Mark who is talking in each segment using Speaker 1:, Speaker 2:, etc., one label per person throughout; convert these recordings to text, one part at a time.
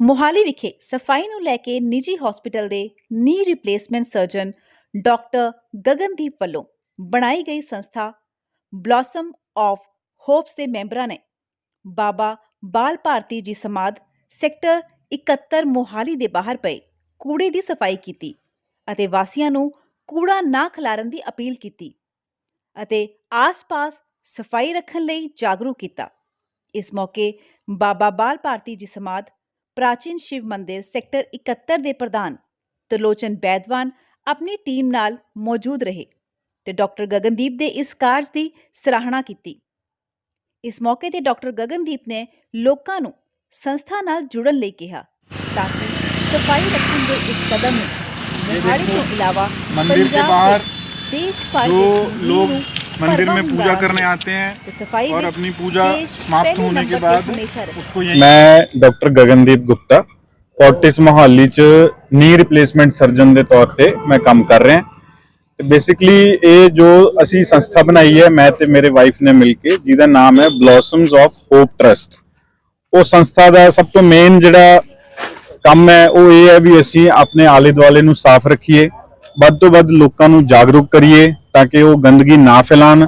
Speaker 1: ਮੋਹਾਲੀ ਵਿਖੇ ਸਫ਼ਾਈ ਨੂੰ ਲੈ ਕੇ ਨਿੱਜੀ ਹਸਪੀਟਲ ਦੇ ਨੀ ਰਿਪਲੇਸਮੈਂਟ ਸਰਜਨ ਡਾਕਟਰ ਗਗਨਦੀਪ ਵੱਲੋਂ ਬਣਾਈ ਗਈ ਸੰਸਥਾ ਬਲੌਸਮ ਆਫ ਹੋਪਸ ਦੇ ਮੈਂਬਰਾਂ ਨੇ ਬਾਬਾ ਬਾਲ ਭਾਰਤੀ ਜੀ ਸਮਾਧ ਸੈਕਟਰ 71 ਮੋਹਾਲੀ ਦੇ ਬਾਹਰ ਪਏ ਕੂੜੇ ਦੀ ਸਫ਼ਾਈ ਕੀਤੀ ਅਤੇ ਵਾਸੀਆਂ ਨੂੰ ਕੂੜਾ ਨਾ ਖਿਲਾਰਨ ਦੀ ਅਪੀਲ ਕੀਤੀ ਅਤੇ ਆਸ-ਪਾਸ ਸਫ਼ਾਈ ਰੱਖਣ ਲਈ ਜਾਗਰੂਕ ਕੀਤਾ। ਇਸ ਮੌਕੇ ਬਾਬਾ ਬਾਲ ਭਾਰਤੀ ਜੀ ਸਮਾਧ ਪ੍ਰਾਚੀਨ ਸ਼ਿਵ ਮੰਦਿਰ ਸੈਕਟਰ 71 ਦੇ ਪ੍ਰਧਾਨ ਤਲੋਚਨ ਬੈਦਵਾਨ ਆਪਣੀ ਟੀਮ ਨਾਲ ਮੌਜੂਦ ਰਹੇ ਤੇ ਡਾਕਟਰ ਗਗਨਦੀਪ ਦੇ ਇਸ ਕਾਰਜ ਦੀ ਸਰਾਹਣਾ ਕੀਤੀ। ਇਸ ਮੌਕੇ ਤੇ ਡਾਕਟਰ ਗਗਨਦੀਪ ਨੇ ਲੋਕਾਂ ਨੂੰ ਸੰਸਥਾ ਨਾਲ ਜੁੜਨ ਲਈ ਕਿਹਾ ਤਾਂ ਕਿ ਸਫ਼ਾਈ ਰੱਖਣ ਦੇ ਇਸ ਕਦਮ ਨੂੰ
Speaker 2: ਮੰਦਿਰ ਦੇ
Speaker 1: ਬਾਹਰ
Speaker 2: बाहर
Speaker 1: ਦੇ ਦੇਸ਼ ਭਰ
Speaker 2: जो
Speaker 1: ਵਿੱਚ
Speaker 2: लोग
Speaker 1: ਨੂੰ
Speaker 2: मंदिर में
Speaker 1: ਭਰਵਾਂ
Speaker 2: पूजा
Speaker 1: ਹੁੰਦਾ
Speaker 2: करने
Speaker 1: ਹੈ।
Speaker 2: आते हैं
Speaker 1: ਤੇ ਸਫਾਈ
Speaker 2: और
Speaker 1: ਵਿੱਚ
Speaker 2: अपनी पूजा
Speaker 1: ਦੇਸ਼
Speaker 2: समाप्त
Speaker 1: ਪਹਿਲੇ
Speaker 2: होने के
Speaker 1: ਨੰਬਰ
Speaker 2: बाद
Speaker 1: ਤੇ ਹਮੇਸ਼ਾ ਰਹੇ।
Speaker 2: उसको यहीं
Speaker 3: ਮੈਂ ਡਾਕਟਰ ਗਗਨਦੀਪ ਗੁਪਤਾ ਫੋਰਟਿਸ ਮੋਹਾਲੀ ਚ ਨੀ ਰਿਪਲੇਸਮੈਂਟ ਸਰਜਨ ਦੇ ਤੌਰ ਤੇ ਮੈਂ ਕੰਮ ਕਰ ਰਿਹਾ ਬੇਸਿਕਲੀ ਇਹ ਜੋ ਅਸੀਂ ਸੰਸਥਾ ਬਣਾਈ ਹੈ ਮੈਂ ਤੇ ਮੇਰੇ ਵਾਈਫ ਨੇ ਮਿਲ ਕੇ ਜਿਹਦਾ ਨਾਮ ਹੈ ਬਲੌਸਮਸ ਆਫ ਹੋਪ ਟਰਸਟ ਉਹ ਸੰਸਥਾ ਦਾ ਸਭ ਤੋਂ ਮੇਨ ਜਿਹੜਾ ਕੰਮ ਹੈ ਉਹ ਇਹ ਹੈ ਵੀ ਅਸੀਂ ਆਪਣੇ ਆਲੇ ਦੁਆਲੇ ਨੂੰ ਸਾਫ਼ ਰੱਖੀਏ ਵੱਧ ਤੋਂ ਵੱਧ ਲੋਕਾਂ ਨੂੰ ਜਾਗਰੂਕ ਕਰੀਏ ਤਾਂ ਕਿ ਉਹ ਗੰਦਗੀ ਨਾ ਫੈਲਾਣ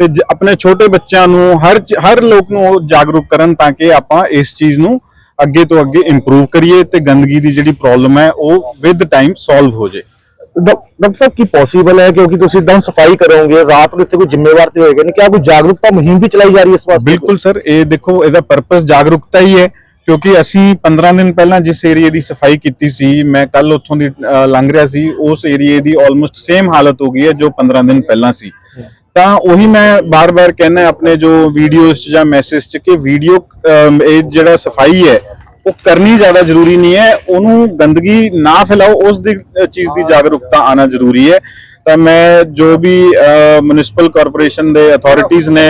Speaker 3: ਤੇ ਆਪਣੇ ਛੋਟੇ ਬੱਚਿਆਂ ਨੂੰ ਹਰ ਹਰ ਲੋਕ ਨੂੰ ਉਹ ਜਾਗਰੂਕ ਕਰਨ ਤਾਂ ਕਿ ਆਪਾਂ ਇਸ ਚੀਜ਼ ਨੂੰ ਅੱਗੇ ਤੋਂ ਅੱਗੇ ਇੰਪਰੂਵ ਕਰੀਏ ਤੇ ਗੰਦਗੀ ਦੀ ਜਿਹੜੀ ਪ੍ਰੋਬਲਮ ਹੈ ਉਹ ਵਿਦ ਟਾਈਮ ਸੋਲਵ ਹੋ ਜੇ।
Speaker 4: ਡਾਕ- ਡਾਕਟਰ ਸਾਹਿਬ ਕੀ ਪੋਸੀਬਲ ਹੈ? ਕਿਉਂਕਿ ਤੁਸੀਂ ਇਦਾਂ ਸਫ਼ਾਈ ਕਰੋਗੇ ਰਾਤ ਨੂੰ ਇੱਥੇ ਕੋਈ ਜ਼ਿੰਮੇਵਾਰ ਤੇ ਹੋਏਗਾ ਨਹੀਂ ਕਿਆ ਕੋਈ ਜਾਗਰੂਕਤਾ ਮੁਹਿੰਮ ਵੀ ਚਲਾਈ ਜਾ ਰਹੀ ਹੈ ਇਸ ਵਾਸਤੇ?
Speaker 3: ਬਿਲਕੁਲ ਸਰ ਇਹ ਦੇਖੋ ਇਹਦਾ ਪਰਪਸ ਜਾਗਰੂਕਤਾ ਹੀ ਹੈ। ਕਿਉਂਕਿ ਅਸੀਂ 15 ਦਿਨ ਪਹਿਲਾਂ ਜਿਸ ਏਰੀਏ ਦੀ ਸਫ਼ਾਈ ਕੀਤੀ ਸੀ, ਮੈਂ ਕੱਲ ਉੱਥੋਂ ਦੀ ਲੰਘ ਰਿਹਾ ਸੀ, ਉਸ ਏਰੀਏ ਦੀ ਆਲਮੋਸਟ ਸੇਮ ਹਾਲਤ ਹੋ ਗਈ ਹੈ ਜੋ 15 ਦਿਨ ਪਹਿਲਾਂ ਸੀ। ਤਾਂ ਉਹੀ ਮੈਂ ਬਾਰ-ਬਾਰ ਕਹਿੰਦਾ, ਆਪਣੇ ਜੋ ਵੀਡੀਓਜ਼ 'ਚ ਜਾਂ ਮੈਸੇਜ 'ਚ ਕਿ ਵੀਡੀਓ ਇਹ ਜਿਹੜਾ ਸਫ਼ਾਈ ਹੈ ਉਹ ਕਰਨੀ ਜ਼ਿਆਦਾ ਜ਼ਰੂਰੀ ਨਹੀਂ ਹੈ ਉਹਨੂੰ ਗੰਦਗੀ ਨਾ ਫੈਲਾਓ ਉਸ ਦੀ ਚੀਜ਼ ਦੀ ਜਾਗਰੂਕਤਾ ਆਣਾ ਜ਼ਰੂਰੀ ਹੈ। ਤਾਂ ਮੈਂ ਜੋ ਵੀ ਮਿਊਨਿਸਪਲ ਕਾਰਪੋਰੇਸ਼ਨ ਦੇ ਅਥਾਰਟੀਆਂ ਨੇ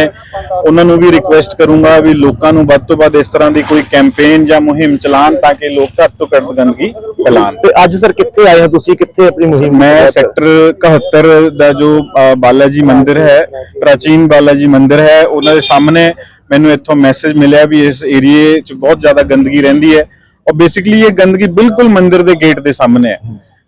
Speaker 3: ਉਹਨਾਂ ਨੂੰ ਵੀ ਰਿਕੁਐਸਟ ਕਰੂੰਗਾ ਵੀ ਲੋਕਾਂ ਨੂੰ ਵੱਧ ਤੋਂ ਵੱਧ ਇਸ ਤਰ੍ਹਾਂ ਦੀ ਕੋਈ ਕੈਂਪੇਨ ਜਾਂ ਮੁਹਿੰਮ ਚਲਾਉਣ ਤਾਂ ਕਿ ਲੋਕ ਘੱਟ ਤੋਂ ਘੱਟ ਗੰਦਗੀ ਫੈਲਾਣ
Speaker 4: ਤੇ ਅੱਜ ਸਰ ਕਿੱਥੇ ਆਏ ਹੋ ਤੁਸੀਂ? ਕਿੱਥੇ ਆਪਣੀ ਮੁਹਿੰਮ
Speaker 3: ਮੈਂ? ਸੈਕਟਰ 71 ਦਾ ਜੋ ਬਾਲਾ ਜੀ ਮੰਦਿਰ ਹੈ ਪ੍ਰਾਚੀਨ ਬਾਲਾ ਜੀ ਮੰਦਿਰ ਹੈ ਉਹਨਾਂ ਦੇ ਸਾਹਮਣੇ ਮੈਨੂੰ ਇੱਥੋਂ ਮੈਸੇਜ ਮਿਲਿਆ ਵੀ ਇਸ ਏਰੀਏ 'ਚ ਬਹੁਤ ਜ਼ਿਆਦਾ ਗੰਦਗੀ ਰਹਿੰਦੀ ਹੈ। ਔਰ ਬੇਸਿਕਲੀ ਇਹ ਗੰਦਗੀ ਬਿਲਕੁਲ ਮੰਦਿਰ ਦੇ ਗੇਟ ਦੇ ਸਾਹਮਣੇ ਹੈ।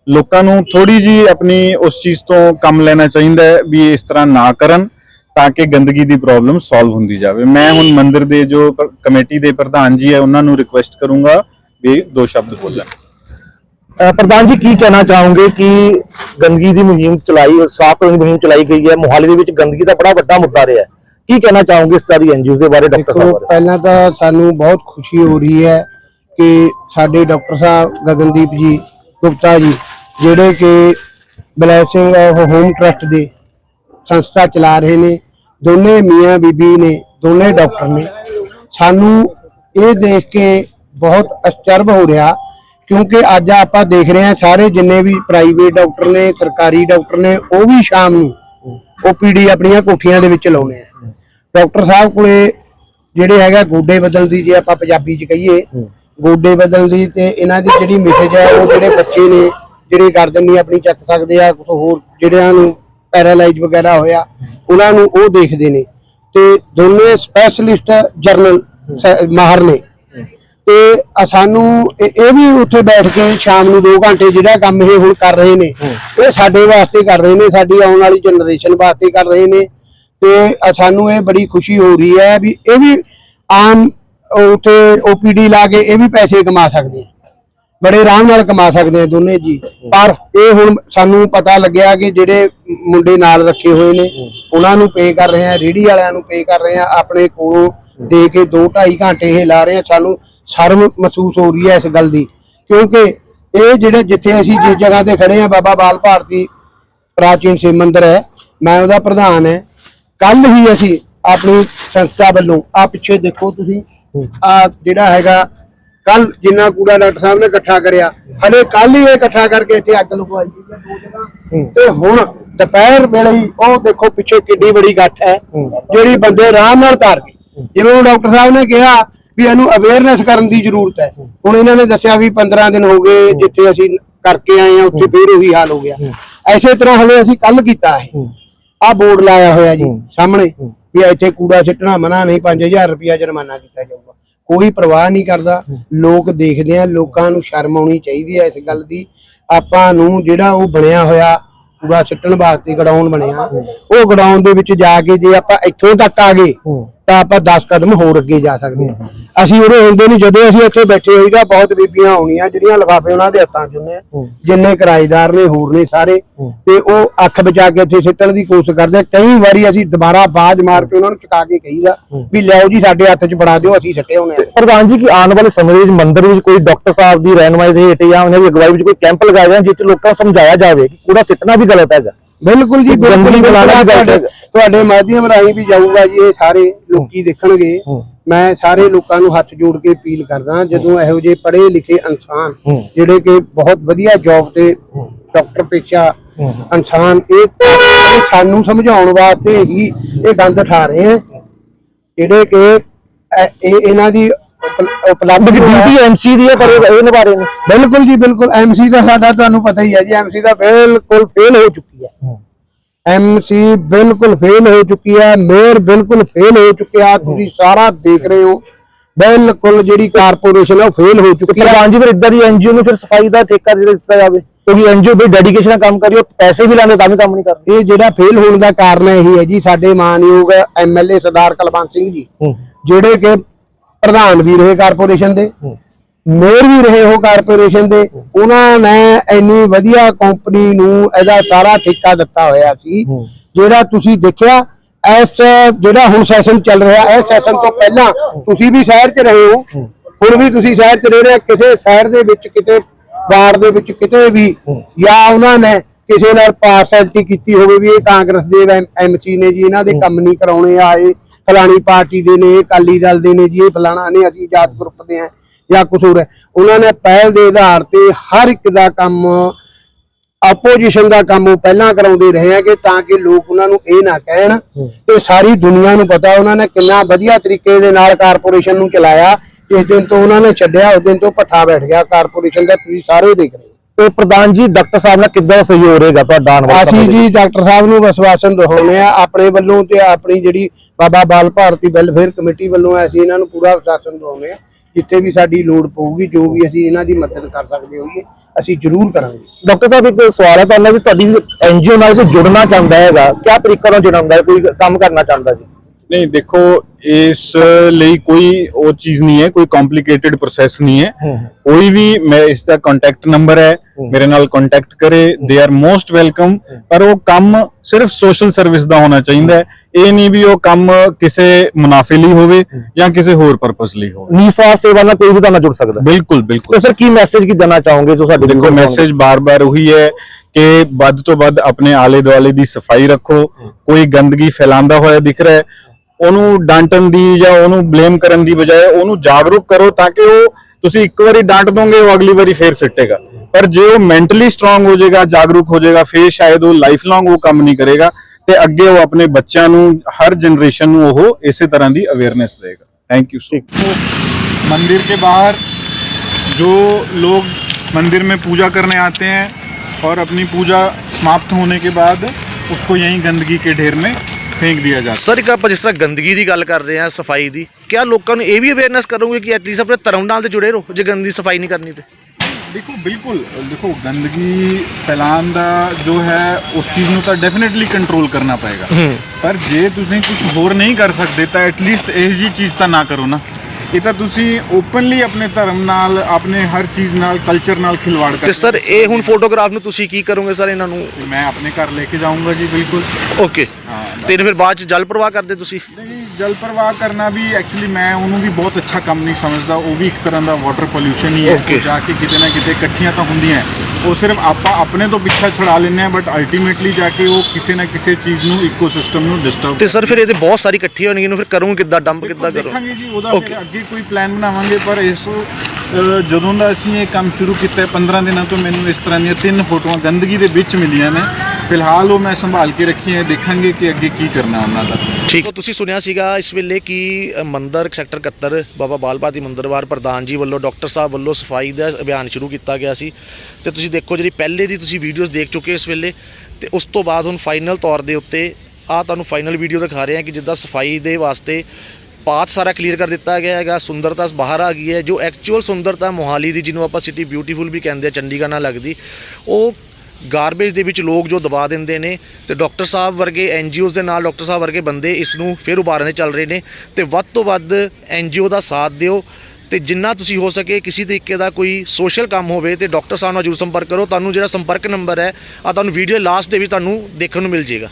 Speaker 3: ਲੋਕਾਂ ਨੂੰ ਥੋੜੀ ਜੀ ਆਪਣੀ ਉਸ ਚੀਜ਼ ਤੋਂ ਕੰਮ ਲੈਣਾ ਚਾਹੀਦਾ ਹੈ ਵੀ ਇਸ ਤਰ੍ਹਾਂ ਨਾ ਕਰਨ ਤਾਂ ਕਿ ਗੰਦਗੀ ਦੀ ਪ੍ਰੋਬਲਮ ਸੋਲਵ ਹੁੰਦੀ ਜਾਵੇ। ਮੈਂ ਹੁਣ ਮੰਦਿਰ ਦੇ ਜੋ ਕਮੇਟੀ ਦੇ ਪ੍ਰਧਾਨ ਜੀ ਹੈ, ਉਹਨਾਂ ਨੂੰ ਰਿਕੁਐਸਟ ਕਰੂੰਗਾ ਵੀ ਦੋ ਸ਼ਬਦ ਬੋਲਣ।
Speaker 4: ਪ੍ਰਧਾਨ ਜੀ, ਕੀ ਕਹਿਣਾ ਚਾਹੋਗੇ ਕਿ ਗੰਦਗੀ ਦੀ ਮੁਹਿੰਮ ਚਲਾਈ, ਸਾਫ਼ ਕਰਨ ਦੀ ਮੁਹਿੰਮ ਚਲਾਈ ਗਈ ਹੈ? ਮੋਹਾਲੀ ਦੇ ਵਿੱਚ ਗੰਦਗੀ ਦਾ ਬੜਾ ਵੱਡਾ ਮੁੱਦਾ ਰਿਹਾ ਹੈ। ਕੀ ਕਹਿਣਾ ਚਾਹੋਗੇ ਇਸ ਤਰ੍ਹਾਂ ਦੀ ਐਨਜੀਓ ਦੇ ਬਾਰੇ ਡਾਕਟਰ ਸਾਹਿਬ ਬਾਰੇ?
Speaker 5: ਪਹਿਲਾਂ ਤਾਂ ਸਾਨੂੰ ਬਹੁਤ ਖੁਸ਼ੀ ਹੋ ਰਹੀ ਹੈ ਕਿ ਸਾਡੇ ਡਾਕਟਰ ਸਾਹਿਬ ਗਗਨਦੀਪ ਜੀ ਗੁਪਤਾ ਜੀ ਜਿਹੜੇ ਕਿ ਬਲੇਸਿੰਗ ਆਫ ਹੋਮ ਟਰਸਟ ਦੇ ਸੰਸਥਾ ਚਲਾ ਰਹੇ ਨੇ ਦੋਨੇ ਮੀਆਂ ਬੀਬੀ ਨੇ ਦੋਨੇ ਡਾਕਟਰ ਨੇ। ਸਾਨੂੰ ਇਹ ਦੇਖ ਕੇ ਬਹੁਤ ਅਚਰਬ ਹੋ ਰਿਹਾ ਕਿਉਂਕਿ ਅੱਜ ਆਪਾਂ ਦੇਖ ਰਹੇ ਹਾਂ ਸਾਰੇ ਜਿੰਨੇ ਵੀ ਪ੍ਰਾਈਵੇਟ ਡਾਕਟਰ ਨੇ ਸਰਕਾਰੀ ਡਾਕਟਰ ਨੇ ਉਹ ਵੀ ਸ਼ਾਮ ਨੂੰ ਓਪੀਡੀ ਆਪਣੀਆਂ ਕੋਠੀਆਂ ਦੇ ਵਿੱਚ ਲਾਉਣੇ ਆ। ਡਾਕਟਰ ਸਾਹਿਬ ਕੋਲੇ ਜਿਹੜੇ ਹੈਗਾ ਗੋਡੇ ਬਦਲਦੀ ਜੇ ਆਪਾਂ ਪੰਜਾਬੀ ਚ ਕਹੀਏ ਗੋਡੇ ਬਦਲਦੀ ਤੇ ਇਹਨਾਂ ਦੀ ਜਿਹੜੀ ਮੈਸੇਜ ਹੈ ਉਹ ਜਿਹੜੇ ਬੱਚੇ ਨੇ ਜਿਹੜੇ ਗਰਦਨ ਨਹੀਂ ਆਪਣੀ ਚੱਕ ਸਕਦੇ ਆ ਕੁਝ ਹੋਰ ਜਿਹੜਿਆਂ ਨੂੰ ਪੈਰਾਲਾਈਜ਼ ਵਗੈਰਾ ਹੋਇਆ ਉਹਨਾਂ ਨੂੰ ਉਹ ਦੇਖਦੇ ਨੇ। ਤੇ ਦੋਨੇ ਸਪੈਸ਼ਲਿਸਟ ਜਰਨਲ ਮਾਹਰ ਨੇ। ਤੇ ਸਾਨੂੰ ਇਹ ਵੀ ਉੱਥੇ ਬੈਠ ਕੇ ਸ਼ਾਮ ਨੂੰ 2 ਘੰਟੇ ਜਿਹੜਾ ਕੰਮ ਇਹ ਹੁਣ ਕਰ ਰਹੇ ਨੇ ਇਹ ਸਾਡੇ ਵਾਸਤੇ ਕਰ ਰਹੇ ਨੇ ਸਾਡੀ ਆਉਣ ਵਾਲੀ ਜਨਰੇਸ਼ਨ ਵਾਸਤੇ ਕਰ ਰਹੇ ਨੇ। ਤੇ ਸਾਨੂੰ ਇਹ ਬੜੀ ਖੁਸ਼ੀ ਹੋ ਰਹੀ ਹੈ ਵੀ ਇਹ ਵੀ ਆਮ ਉੱਥੇ ਓਪੀਡੀ ਲਾ ਕੇ ਇਹ ਵੀ ਪੈਸੇ ਕਮਾ ਸਕਦੇ ਆ। ਬੜੇ ਆਰਾਮ ਨਾਲ ਕਮਾ ਸਕਦੇ ਆ ਦੋਨੇ ਜੀ। ਪਰ ਇਹ ਹੁਣ ਸਾਨੂੰ ਪਤਾ ਲੱਗਿਆ ਕਿ ਜਿਹੜੇ ਮੁੰਡੇ ਨਾਲ ਰੱਖੇ ਹੋਏ ਨੇ, ਉਹਨਾਂ ਨੂੰ ਪੇ ਕਰ ਰਹੇ ਆ ਰੇੜੀ ਵਾਲਿਆਂ ਨੂੰ ਪੇ ਕਰ ਰਹੇ ਆ, ਆਪਣੇ ਕੋਲੋਂ ਦੇ ਕੇ 2 2.5 ਘੰਟੇ ਇਹ ਲਾ ਰਹੇ ਆ। ਸਾਨੂੰ ਸ਼ਰਮ ਮਹਿਸੂਸ ਹੋ ਰਹੀ ਹੈ ਇਸ ਗੱਲ ਦੀ। ਕਿਉਂਕਿ ਇਹ ਜਿਹੜੇ ਜਿੱਥੇ ਅਸੀਂ ਜਿਸ ਜਗ੍ਹਾ ਤੇ ਖੜੇ ਆ, ਬਾਬਾ ਬਾਲ ਭਾਰਤੀ ਪ੍ਰਾਚੀਨ ਸ਼ਿਵ ਮੰਦਿਰ ਹੈ, ਮੈਂ ਉਹਦਾ ਪ੍ਰਧਾਨ ਹੈ। ਕੱਲ ਹੀ ਅਸੀਂ ਆਪਣੀ ਸੰਸਥਾ ਵੱਲੋਂ ਆ ਪਿੱਛੇ ਦੇਖੋ ਤੁਸੀਂ ਆ ਜਿਹੜਾ ਹੈਗਾ ਕੱਲ ਜਿੰਨਾ ਕੂੜਾ ਡਾਕਟਰ ਸਾਹਿਬ ਨੇ ਇਕੱਠਾ ਕਰਿਆ ਹਲੇ ਕੱਲ ਹੀ ਇਹ ਇਕੱਠਾ ਕਰਕੇ ਇੱਥੇ ਅੱਗ ਲਗਵਾਈ ਜਗ੍ਹਾ। ਤੇ ਹੁਣ ਦੁਪਹਿਰ ਵੇਲੇ ਹੀ ਉਹ ਦੇਖੋ ਪਿੱਛੇ ਕਿੱਡੀ ਬੜੀ ਗੱਠ ਹੈ ਜਿਹੜੀ ਬੰਦੇ ਆਰਾਮ ਨਾਲ ਧਾਰ ਗਏ। ਜਿਵੇਂ ਡਾਕਟਰ ਸਾਹਿਬ ਨੇ ਕਿਹਾ ਵੀ ਇਹਨੂੰ ਅਵੇਅਰਨੈਸ ਕਰਨ ਦੀ ਜ਼ਰੂਰਤ ਹੈ। ਹੁਣ ਇਹਨਾਂ ਨੇ ਦੱਸਿਆ ਵੀ 15 ਦਿਨ ਹੋ ਗਏ ਜਿੱਥੇ ਅਸੀਂ ਕਰਕੇ ਆਏ ਆ ਉੱਥੇ ਫੇਰ ਉਹੀ ਹਾਲ ਹੋ ਗਿਆ। ਐਸੇ ਤਰ੍ਹਾਂ ਹਲੇ ਅਸੀਂ ਕੱਲ ਕੀਤਾ ਹੈ। ਆ ਬੋਰਡ ਲਾਇਆ ਹੋਇਆ ਜੀ ਸਾਹਮਣੇ ਵੀ ਇੱਥੇ ਕੂੜਾ ਸਿੱਟਣਾ ਮਨਾ ਨਹੀਂ 5000 ਰੁਪਇਆ ਜੁਰਮਾਨਾ ਕੀਤਾ ਜਾਊਗਾ। ਕੋਈ ਪਰਵਾਹ ਨਹੀਂ ਕਰਦਾ। ਲੋਕ ਦੇਖਦੇ ਆ ਲੋਕਾਂ ਨੂੰ ਸ਼ਰਮ ਆਉਣੀ ਚਾਹੀਦੀ ਹੈ ਇਸ ਗੱਲ ਦੀ। ਆਪਾਂ ਨੂੰ ਜਿਹੜਾ ਉਹ ਬਣਿਆ ਹੋਇਆ ਪੂਰਾ ਸਿੱਟਣ ਵਾਸਤੇ ਗਡਾਊਨ ਬਣਿਆ ਉਹ ਗਡਾਊਨ ਦੇ ਵਿੱਚ ਜਾ ਕੇ ਜੇ ਆਪਾਂ ਇੱਥੋਂ ਤੱਕ ਆ ਗਏ ਤਾਂ ਆਪਾਂ 10 ਕਦਮ ਹੋਰ ਅੱਗੇ ਜਾ ਸਕਦੇ ਹਾਂ। ਅਸੀਂ ਉਰੇ ਹੁੰਦੇ ਨਹੀਂ ਜਦੋਂ ਅਸੀਂ ਇੱਥੇ ਬੈਠੇ ਹੋਈਦਾ ਬਹੁਤ ਬੀਬੀਆਂ ਆਉਣੀਆਂ ਜਿਹੜੀਆਂ ਲਿਫਾਫੇ ਉਹਨਾਂ ਦੇ ਹੱਥਾਂ 'ਚ ਹੁੰਦੇ ਆ। ਜਿੰਨੇ ਕਿਰਾਏਦਾਰ ਨੇ ਹੋਰ ਨੇ ਸਾਰੇ। ਤੇ ਉਹ ਅੱਖ ਬਚਾ ਕੇ ਇੱਥੇ ਸਿੱਟਣ ਦੀ ਕੋਸ਼ਿਸ਼ ਕਰਦੇ ਕਈ ਵਾਰੀ ਅਸੀਂ ਦੁਬਾਰਾ ਬਾਜ਼ ਮਾਰ ਕੇ ਉਹਨਾਂ ਨੂੰ ਚੁਕਾ ਕੇ ਕਹੀਦਾ ਵੀ ਲਿਆਓ ਜੀ ਸਾਡੇ ਹੱਥ 'ਚ ਫੜਾ ਦਿਓ ਅਸੀਂ ਸਿੱਟੇ ਹੋਣੇ ਆ।
Speaker 4: ਪ੍ਰਧਾਨ ਜੀ ਕੀ ਆਉਣ ਵਾਲੇ ਸਮੇਂ ਵਿੱਚ ਮੰਦਿਰ ਵਿੱਚ ਕੋਈ ਡਾਕਟਰ ਸਾਹਿਬ ਦੀ ਰਹਿਨਮਾਈ ਦੇ ਹੇਠ ਜਾਂ ਉਹਨਾਂ ਦੀ ਅਗਵਾਈ ਵਿੱਚ ਕੋਈ ਕੈਂਪ ਲਗਾਇਆ ਜਿਸ 'ਚ ਲੋਕਾਂ ਨੂੰ ਸਮਝਾਇਆ ਜਾਵੇ ਕਿ ਕੂੜਾ ਸਿੱਟਣਾ ਵੀ ਗਲਤ ਹੈਗਾ?
Speaker 5: ਬਿਲਕੁਲ ਜੀ ਬਿਲਕੁਲ
Speaker 4: ਗਲਤ ਹੈਗਾ।
Speaker 5: ਤੁਹਾਡੇ ਮਾਧਿਅਮ ਰਾਹੀਂ ਵੀ ਜਾਊਗਾ ਜੀ ਇਹ ਸਾਰੇ ਲੋਕੀ ਦੇਖਣਗੇ। ਮੈਂ ਸਾਰੇ ਲੋਕਾਂ ਨੂੰ ਹੱਥ ਜੋੜ ਕੇ ਅਪੀਲ ਕਰਦਾ ਜਦੋਂ ਇਹੋ ਜਿਹੇ ਪੜ੍ਹੇ ਲਿਖੇ ਇਨਸਾਨ ਜਿਹੜੇ ਕਿ ਬਹੁਤ ਵਧੀਆ ਜੌਬ ਤੇ ਡਾਕਟਰ ਪੇਸ਼ਾ ਇਨਸਾਨ ਇਹ ਸਾਨੂੰ ਸਮਝਾਉਣ ਵਾਸਤੇ ਹੀ ਇਹ ਗੰਦ ਉਠਾ ਰਹੇ ਹੈ ਜਿਹੜੇ ਕਿ ਇਹ ਇਹ- ਇਹਨਾਂ ਦੀ ਉਪਲ- ਉਪਲਬਧ
Speaker 4: ਡਿਊਟੀ ਐਮਸੀ ਦੀ ਹੈ ਪਰ ਇਹ ਇਹ ਨਿਭਾ ਰਹੇ ਨੇ।
Speaker 5: ਬਿਲਕੁਲ ਜੀ ਬਿਲਕੁਲ। ਐਮਸੀ ਦਾ ਸਾਡਾ ਤੁਹਾਨੂੰ ਪਤਾ ਹੀ ਹੈ ਜੀ ਐਮਸੀ ਦਾ ਬਿਲਕੁਲ ਫੇਲ ਹੋ ਚੁੱਕੀ ਹੈ। ਐਮਸੀ ਬਿਲਕੁਲ ਫੇਲ ਹੋ ਚੁੱਕੀ ਹੈ ਮੇਅਰ ਬਿਲਕੁਲ ਫੇਲ ਹੋ ਚੁੱਕਿਆ ਤੁਸੀਂ ਸਾਰਾ ਦੇਖ ਰਹੇ ਹੋ। ਬਿਲਕੁਲ ਜਿਹੜੀ ਕਾਰਪੋਰੇਸ਼ਨ ਹੈ ਉਹ ਫੇਲ ਹੋ ਚੁੱਕੀ ਹੈ।
Speaker 4: ਪ੍ਰਧਾਨ ਜੀ ਫਿਰ ਇਦਾਂ ਦੀ ਐਨਜੀਓ ਨੂੰ ਫਿਰ ਸਫ਼ਾਈ ਦਾ ਠੇਕਾ ਦੇ ਦਿੱਤਾ ਜਾਵੇ ਕਿਉਂਕਿ ਐਨਜੀਓ ਵੀ ਡੈਡੀਕੇਸ਼ਨ ਨਾਲ ਕੰਮ ਕਰੀ ਉਹ ਪੈਸੇ ਵੀ ਲਾਉਂਦੇ ਤਾਂ ਵੀ ਕੰਮ ਨਹੀਂ ਕਰਦੇ।
Speaker 5: ਇਹ ਜਿਹੜਾ ਫੇਲ ਹੋਣ ਦਾ ਕਾਰਨ ਇਹੀ ਹੈ ਜੀ ਸਾਡੇ ਮਾਨਯੋਗ ਐਮਐਲਏ ਸਰਦਾਰ ਕਲਵੰਤ ਸਿੰਘ ਜੀ ਜਿਹੜੇ ਕਿ ਪ੍ਰਧਾਨ ਵੀ ਰਹੇ ਕਾਰਪੋਰੇਸ਼ਨ ਦੇ। ਮੇਅਰ ਵੀ ਰਹੇ ਉਹ ਕਾਰਪੋਰੇਸ਼ਨ ਦੇ ਉਹਨਾਂ ਨੇ ਇੰਨੀ ਵਧੀਆ ਕੰਪਨੀ ਨੂੰ ਇਹਦਾ ਸਾਰਾ ਠੇਕਾ ਦਿੱਤਾ ਹੋਇਆ ਸੀ ਜਿਹੜਾ ਤੁਸੀਂ ਦੇਖਿਆ ਇਸ ਜਿਹੜਾ ਹੁਣ ਸੈਸ਼ਨ ਚੱਲ ਰਿਹਾ ਇਸ ਸੈਸ਼ਨ ਤੋਂ ਪਹਿਲਾਂ ਤੁਸੀਂ ਵੀ ਸ਼ਹਿਰ 'ਚ ਰਹੇ ਹੋ ਹੁਣ ਵੀ ਤੁਸੀਂ ਸ਼ਹਿਰ 'ਚ ਰਹਿ ਰਹੇ ਹੋ। ਕਿਸੇ ਸ਼ਹਿਰ ਦੇ ਵਿੱਚ ਕਿਤੇ ਵਾਰਡ ਦੇ ਵਿੱਚ ਕਿਤੇ ਵੀ ਜਾਂ ਉਹਨਾਂ ਨੇ ਕਿਸੇ ਨਾਲ ਪਾਰਸੈਲਿਟੀ ਕੀਤੀ ਹੋਵੇ ਵੀ ਇਹ ਕਾਂਗਰਸ ਦੇ ਐਮਸੀ ਨੇ ਜੀ ਇਹਨਾਂ ਦੇ ਕੰਮ ਨਹੀਂ ਕਰਾਉਣੇ ਆ ਇਹ ਫਲਾਣੀ ਪਾਰਟੀ ਦੇ ਨੇ ਅਕਾਲੀ ਦਲ ਦੇ ਨੇ ਜੀ ਇਹ ਫਲਾਣਾ ਨੇ ਅਸੀਂ ਆਜ਼ਾਦ ਗਰੁੱਪ ਦੇ ਆ ਜਾਂ ਕੁਝ ਹੋਰ ਹੈ। ਉਹਨਾਂ ਨੇ ਪਹਿਲ ਦੇ ਆਧਾਰ ਤੇ ਹਰ ਇੱਕ ਦਾ ਕੰਮ ਆਪੋਜੀਸ਼ਨ ਦਾ ਕੰਮ ਉਹ ਪਹਿਲਾਂ ਕਰਾਉਂਦੇ ਰਹੇ ਆ ਕਿ ਤਾਂ ਕਿ ਲੋਕ ਉਹਨਾਂ ਨੂੰ ਇਹ ਨਾ ਕਹਿਣ ਤੇ ਸਾਰੀ ਦੁਨੀਆ ਨੂੰ ਪਤਾ ਉਹਨਾਂ ਨੇ ਕਿੰਨਾ ਵਧੀਆ ਤਰੀਕੇ ਦੇ ਨਾਲ ਕਾਰਪੋਰੇਸ਼ਨ ਨੂੰ ਚਲਾਇਆ। ਜਿਸ ਦਿਨ ਤੋਂ ਉਹਨਾਂ ਨੇ ਛੱਡਿਆ ਉਸ ਦਿਨ ਤੋਂ ਪੱਠਾ ਬੈਠ ਗਿਆ। ਕਾਰਪੋਰੇਸ਼ਨ ਦਾ ਤੁਸੀਂ ਸਾਰੇ ਦੇਖ ਰਹੇ ਹੋ।
Speaker 4: ਤੇ ਪ੍ਰਧਾਨ ਜੀ ਡਾਕਟਰ ਸਾਹਿਬ ਨਾਲ ਕਿੱਦਾਂ ਸਹਿਯੋਗ ਰਹੇਗਾ ਤੁਹਾਡਾ ਸਮੇਂ
Speaker 5: ਅਸੀਂ? ਜੀ ਡਾਕਟਰ ਸਾਹਿਬ ਨੂੰ ਵਿਸ਼ਵਾਸਨ ਦਿਖਾਉਣੇ ਆ ਆਪਣੇ ਵੱਲੋਂ ਤੇ ਆਪਣੀ ਜਿਹੜੀ ਬਾਬਾ ਬਾਲ ਭਾਰਤੀ ਵੈਲਫੇਅਰ ਕਮੇਟੀ ਵੱਲੋਂ ਅਸੀਂ ਇਹਨਾਂ ਨੂੰ ਪੂਰਾ ਵਿਸ਼ਵਾਸਨ ਦਿਖਾਉਣੇ ਆ ਜਿੱਥੇ ਵੀ ਸਾਡੀ ਲੋੜ ਪਊਗੀ ਜੋ ਵੀ ਅਸੀਂ ਇਹਨਾਂ ਦੀ ਮਦਦ ਕਰ ਸਕਦੇ ਹੋਈਏ ਅਸੀਂ ਜ਼ਰੂਰ ਕਰਾਂਗੇ।
Speaker 4: ਡਾਕਟਰ ਸਾਹਿਬ ਇੱਕ ਸਵਾਲ ਹੈ ਤੁਹਾਨੂੰ ਵੀ ਤੁਹਾਡੀ ਐਨਜੀਓ ਨਾਲ ਕੋਈ ਜੁੜਨਾ ਚਾਹੁੰਦਾ ਹੈਗਾ? ਕਿਆ ਤਰੀਕਾ ਨਾਲ ਜੁੜਾਉਂਦਾ ਹੈ? ਕੋਈ ਕੰਮ ਕਰਨਾ ਚਾਹੁੰਦਾ ਜੀ?
Speaker 3: ਨਹੀਂ ਦੇਖੋ ਇਸ ਲਈ ਕੋਈ ਉਹ ਚੀਜ਼ ਨਹੀਂ ਹੈ ਕੋਈ ਕੰਪਲਿਕੇਟਿਡ ਪ੍ਰੋਸੈਸ ਨਹੀਂ ਹੈ। ਕੋਈ ਵੀ ਮੈਂ ਇਸ ਦਾ ਕੰਟੈਕਟ ਨੰਬਰ ਹੈ ਮੇਰੇ ਨਾਲ ਕੰਟੈਕਟ ਕਰੇ ਦੇ ਆਰ ਮੋਸਟ ਵੈਲਕਮ ਪਰ ਉਹ ਕੰਮ ਸਿਰਫ ਸੋਸ਼ਲ ਸਰਵਿਸ ਦਾ ਹੋਣਾ ਚਾਹੀਦਾ ਹੈ। ਇਹ ਨਹੀਂ ਵੀ ਉਹ ਕੰਮ ਕਿਸੇ ਮੁਨਾਫੇ ਲਈ ਹੋਵੇ ਜਾਂ ਕਿਸੇ ਹੋਰ ਪਰਪਸ ਲਈ ਹੋਵੇ।
Speaker 4: ਨਿਸਵਾਰਥ ਸੇਵਾ ਨਾਲ ਕੋਈ ਵੀ ਨਾਲ ਜੁੜ ਸਕਦਾ।
Speaker 3: ਬਿਲਕੁਲ ਬਿਲਕੁਲ।
Speaker 4: ਤੇ ਸਰ ਕੀ ਮੈਸੇਜ ਕੀ ਦੇਣਾ ਚਾਹੋਗੇ ਜੋ ਸਾਡੇ
Speaker 3: ਦੇਖੋ? ਮੈਸੇਜ ਬਾਰ-ਬਾਰ ਉਹੀ ਹੈ ਕਿ ਵੱਧ ਤੋਂ ਵੱਧ ਆਪਣੇ ਆਲੇ-ਦੁਆਲੇ ਦੀ ਸਫ਼ਾਈ ਰੱਖੋ। ਕੋਈ ਗੰਦਗੀ ਫੈਲਾਉਂਦਾ ਹੋਇਆ ਦਿਖ ਰਿਹਾ ਹੈ ਉਹਨੂੰ ਡਾਂਟਣ ਦੀ ਜਾਂ ਉਹਨੂੰ ਬਲੇਮ ਕਰਨ ਦੀ ਬਜਾਏ ਉਹਨੂੰ ਜਾਗਰੂਕ ਕਰੋ ਤਾਂ ਕਿ ਉਹ ਤੁਸੀਂ ਇੱਕ ਵਾਰੀ ਡਾਂਟ ਦੋਗੇ ਉਹ ਅਗਲੀ ਵਾਰੀ ਫੇਰ ਸਿੱਟੇਗਾ। ਪਰ ਜੇ ਉਹ ਮੈਂਟਲੀ ਸਟਰੋਂਗ ਹੋ ਜਾਏਗਾ ਜਾਗਰੂਕ ਹੋ ਜਾਏਗਾ ਫੇਰ ਸ਼ਾਇਦ ਉਹ ਲਾਈਫ ਲੌਂਗ ਉਹ ਕੰਮ ਨਹੀਂ ਕਰੇਗਾ। ਤੇ ਅੱਗੇ ਉਹ ਆਪਣੇ ਬੱਚਿਆਂ ਨੂੰ ਹਰ ਜਨਰੇਸ਼ਨ ਨੂੰ ਉਹ ਇਸੇ ਤਰ੍ਹਾਂ ਦੀ ਅਵੇਅਰਨੈਸ ਦੇਗਾ ਥੈਂਕ ਯੂ ਸੋ मंदिर के बाहर जो लोग मंदिर में पूजा करने आते हैं और अपनी पूजा समाप्त होने के बाद उसको यहीं गंदगी के ढेर में फेंक दिया जाता
Speaker 2: ਸਰ ਇੱਕ ਆਪਾਂ ਜਿਸ ਤਰ੍ਹਾਂ ਗੰਦਗੀ ਦੀ ਗੱਲ ਕਰ ਰਹੇ ਹਾਂ ਸਫਾਈ ਦੀ ਕਿਆ ਲੋਕਾਂ ਨੂੰ ਇਹ ਵੀ ਅਵੇਅਰਨੈਸ ਕਰੋਗੇ ਕਿ ਐਟਲੀਸਟ ਆਪਣੇ ਧਰਮ ਨਾਲ ਤੇ ਜੁੜੇ ਰਹੋ ਜੇ ਗੰਦੀ ਸਫਾਈ ਨਹੀਂ ਕਰਨੀ ਤੇ
Speaker 3: ਦੇਖੋ ਬਿਲਕੁਲ ਦੇਖੋ ਗੰਦਗੀ ਫੈਲਾਉਣ ਦਾ ਜੋ ਹੈ ਉਸ ਚੀਜ਼ ਨੂੰ ਤਾਂ ਡੈਫੀਨਿਟਲੀ ਕੰਟਰੋਲ ਕਰਨਾ ਪਏਗਾ। ਪਰ ਜੇ ਤੁਸੀਂ ਕੁਝ ਹੋਰ ਨਹੀਂ ਕਰ ਸਕਦੇ ਤਾਂ ਐਟਲੀਸਟ ਇਹ ਜੀ ਚੀਜ਼ ਤਾਂ ਨਾ ਕਰੋ ਨਾ। ਇਹ ਤਾਂ ਤੁਸੀਂ ਓਪਨਲੀ ਆਪਣੇ ਧਰਮ ਨਾਲ ਆਪਣੇ ਹਰ ਚੀਜ਼ ਨਾਲ ਕਲਚਰ ਨਾਲ ਖਿਲਵਾੜ ਕਰਦੇ
Speaker 2: ਤੇ ਸਰ ਇਹ ਹੁਣ ਫੋਟੋਗ੍ਰਾਫ ਨੂੰ ਤੁਸੀਂ ਕੀ ਕਰੋਗੇ ਸਰ ਇਹਨਾਂ ਨੂੰ?
Speaker 3: ਮੈਂ ਆਪਣੇ ਘਰ ਲੈ ਕੇ ਜਾਊਂਗਾ ਜੀ ਬਿਲਕੁਲ।
Speaker 2: ਓਕੇ
Speaker 3: ਹਾਂ।
Speaker 2: ਤੇ ਫਿਰ ਬਾਅਦ ਚ ਜਲ ਪ੍ਰਵਾਹ ਕਰਦੇ ਤੁਸੀਂ
Speaker 3: ਨਹੀਂ ਜਲ ਪ੍ਰਵਾਹ ਕਰਨਾ ਵੀ ਐਕਚੁਅਲੀ ਮੈਂ ਉਹਨੂੰ ਵੀ ਬਹੁਤ ਅੱਛਾ ਕੰਮ ਨਹੀਂ ਸਮਝਦਾ ਉਹ ਵੀ ਇੱਕ ਤਰ੍ਹਾਂ ਦਾ ਵਾਟਰ ਪੋਲਿਊਸ਼ਨ ਹੀ ਹੈ
Speaker 2: Okay.
Speaker 3: ਜਾ ਕੇ ਕਿਤੇ ਨਾ ਕਿਤੇ ਇਕੱਠੀਆਂ ਤਾਂ ਹੁੰਦੀਆਂ ਹੈ। ਉਹ ਸਿਰਫ ਆਪਾਂ ਆਪਣੇ ਤੋਂ ਪਿੱਛਾ ਛੜਾ ਲੈਂਦੇ ਆ ਬਟ ਅਲਟੀਮੇਟਲੀ ਜਾ ਕੇ ਉਹ ਕਿਸੇ ਨਾ ਕਿਸੇ ਚੀਜ਼ ਨੂੰ ਇਕੋਸਿਸਟਮ ਨੂੰ ਡਿਸਟਰਬ
Speaker 2: ਤੇ ਸਰ ਫਿਰ ਇਹਦੇ ਬਹੁਤ ਸਾਰੀ ਇਕੱਠੀ ਹੋਣਗੀਆਂ ਨੂੰ ਫਿਰ ਕਰੋਗੇ ਕਿੱਦਾਂ ਡੰਪ ਕਿੱਦਾਂ ਕਰੋ
Speaker 3: ਦੇਖਾਂਗੇ ਜੀ ਉਹਦਾ
Speaker 2: Okay.
Speaker 3: ਫਿਰ ਅੱਗੇ ਕੋਈ ਪਲਾਨ ਬਣਾਵਾਂਗੇ ਪਰ ਇਸ ਅ, ਜਦੋਂ ਦਾ ਅਸੀਂ ਇਹ ਕੰਮ ਸ਼ੁਰੂ ਕੀਤਾ ਹੈ 15 ਦਿਨਾਂ ਤੋਂ ਮੈਨੂੰ ਇਸ ਤਰ੍ਹਾਂ ਦੀਆਂ ਤਿੰਨ ਫੋਟੋਆਂ ਗੰਦਗੀ ਦੇ ਵਿੱਚ ਮਿਲੀਆਂ ਨੇ ਫਿਲਹਾਲ ਉਹ ਮੈਂ ਸੰਭਾਲ ਕੇ ਰੱਖੀਆਂ ਹੈ ਦੇਖਾਂਗੇ ਕਿ ਅੱਗੇ ਕੀ ਕਰਨਾ ਉਹਨਾਂ ਦਾ।
Speaker 2: ਠੀਕ। ਤੁਸੀਂ ਸੁਣਿਆ ਸੀਗਾ ਇਸ ਵੇਲੇ ਕਿ ਮੰਦਿਰ ਸੈਕਟਰ 71 ਬਾਬਾ ਬਾਲਪਾਤੀ ਮੰਦਰਵਾਰ ਪ੍ਰਧਾਨ ਜੀ ਵੱਲੋਂ ਡਾਕਟਰ ਸਾਹਿਬ ਵੱਲੋਂ ਸਫ਼ਾਈ ਦਾ ਅਭਿਆਨ ਸ਼ੁਰੂ ਕੀਤਾ ਗਿਆ ਸੀ। ਤੇ ਤੁਸੀਂ ਦੇਖੋ ਜਿਹੜੀ ਪਹਿਲੇ ਦੀ ਤੁਸੀਂ ਵੀਡੀਓਜ਼ ਦੇਖ ਚੁੱਕੇ ਹੋ ਇਸ ਵੇਲੇ ਤੇ ਉਸ ਤੋਂ ਬਾਅਦ ਹੁਣ ਫਾਈਨਲ ਤੌਰ ਦੇ ਉੱਤੇ ਆ ਤੁਹਾਨੂੰ ਫਾਈਨਲ ਵੀਡੀਓ ਦਿਖਾ ਰਹੇ ਹਾਂ ਕਿ ਜਿੱਦਾਂ ਸਫ਼ਾਈ ਦੇ ਵਾਸਤੇ ਪਾਥ ਸਾਰਾ ਕਲੀਅਰ ਕਰ ਦਿੱਤਾ ਗਿਆ ਹੈਗਾ ਸੁੰਦਰਤਾ ਬਾਹਰ ਆ ਗਈ ਹੈ। ਜੋ ਐਕਚੁਅਲ ਸੁੰਦਰਤਾ ਮੋਹਾਲੀ ਦੀ ਜਿਹਨੂੰ ਆਪਾਂ ਸਿਟੀ ਬਿਊਟੀਫੁਲ ਵੀ ਕਹਿੰਦੇ ਆ ਚੰਡੀਗੜ੍ਹ ਨਾਲ ਲੱਗਦੀ ਉਹ ਗਾਰਬੇਜ ਦੇ ਵਿੱਚ ਲੋਕ ਜੋ ਦਬਾ ਦਿੰਦੇ ਨੇ ਤੇ ਡਾਕਟਰ ਸਾਹਿਬ ਵਰਗੇ ਐਨਜੀਓਜ਼ ਦੇ ਨਾਲ ਡਾਕਟਰ ਸਾਹਿਬ ਵਰਗੇ ਬੰਦੇ ਇਸ ਨੂੰ ਫਿਰ ਉਭਾਰਨ ਦੇ ਚੱਲ ਰਹੇ ਨੇ ਤੇ ਵੱਧ ਤੋਂ ਵੱਧ ਐਨਜੀਓ ਦਾ ਸਾਥ ਦਿਓ ਤੇ ਜਿੰਨਾ ਤੁਸੀਂ ਹੋ ਸਕੇ ਕਿਸੇ ਤਰੀਕੇ ਦਾ ਕੋਈ ਸੋਸ਼ਲ ਕੰਮ ਹੋਵੇ ਤੇ ਡਾਕਟਰ ਸਾਹਿਬ ਨਾਲ ਜਰੂਰ ਸੰਪਰਕ ਕਰੋ। ਤੁਹਾਨੂੰ ਜਿਹੜਾ ਸੰਪਰਕ ਨੰਬਰ ਹੈ ਆ ਤੁਹਾਨੂੰ ਵੀਡੀਓ ਲਾਸਟ ਦੇ ਵਿੱਚ ਤੁਹਾਨੂੰ ਦੇਖਣ ਨੂੰ ਮਿਲ ਜਾਏਗਾ।